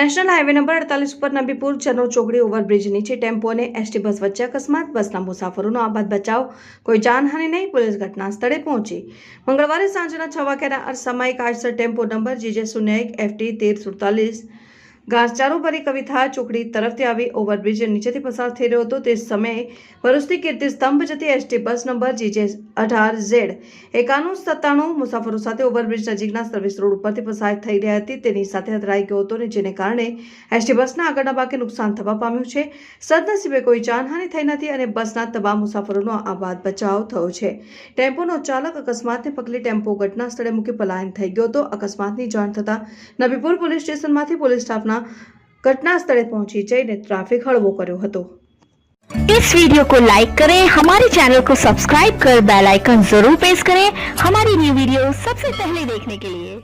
National highway number અડતાલીસ ઉપર નબીપુર ચનો ચોકડી ઓવરબ્રિજ નીચે ટેમ્પો અને એસટી બસ વચ્ચે અકસ્માત. બસના મુસાફરોનો આબાદ બચાવ. કોઈ જાનહાનિ નહીં, પોલીસ ઘટના સ્થળે પહોંચી. મંગળવારે સાંજના છ વાગ્યાના અરસામાયિક આઈસર ટેમ્પો નંબર જીજે શૂન્ય એક એફટી તેર સુડતાલીસ ઘાસચારો ભરી કવિતા ચોકડી તરફથી આવી ઓવરબ્રિજ નીચેથી પસાર થઈ રહ્યો હતો. તે સમયે ભરૂચથી કીર્તિ સ્તંભ જતી એસટી બસ નંબર જીજે અઢાર ઝેડ એકાણું સત્તાણું મુસાફરો સાથે ઓવરબ્રિજ નજીકના સર્વિસ રોડ ઉપરથી પસાર થઈ રહી હતી. તેની સાથે અથડાઈ ગયો હતો અને જેને કારણે એસટી બસના આગળના ભાગે નુકસાન થવા પામ્યું છે. સદનસીબે કોઈ જાનહાનિ થઈ નથી અને બસના તમામ મુસાફરોનો આબાદ બચાવ થયો છે. ટેમ્પોનો ચાલક અકસ્માતને પગલે ટેમ્પો ઘટના સ્થળે મૂકી પલાયન થઈ ગયો હતો. અકસ્માતની જાણ થતાં નબીપુર પોલીસ સ્ટેશનમાંથી પોલીસ સ્ટાફના ઘટના સ્થળે પહોંચી જઈને ટ્રાફિક હળવો કર્યો હતો इस वीडियो को लाइक करें हमारे चैनल को सब्सक्राइब कर बेल आइकन जरूर प्रेस करें हमारी न्यू वीडियो सबसे पहले देखने के लिए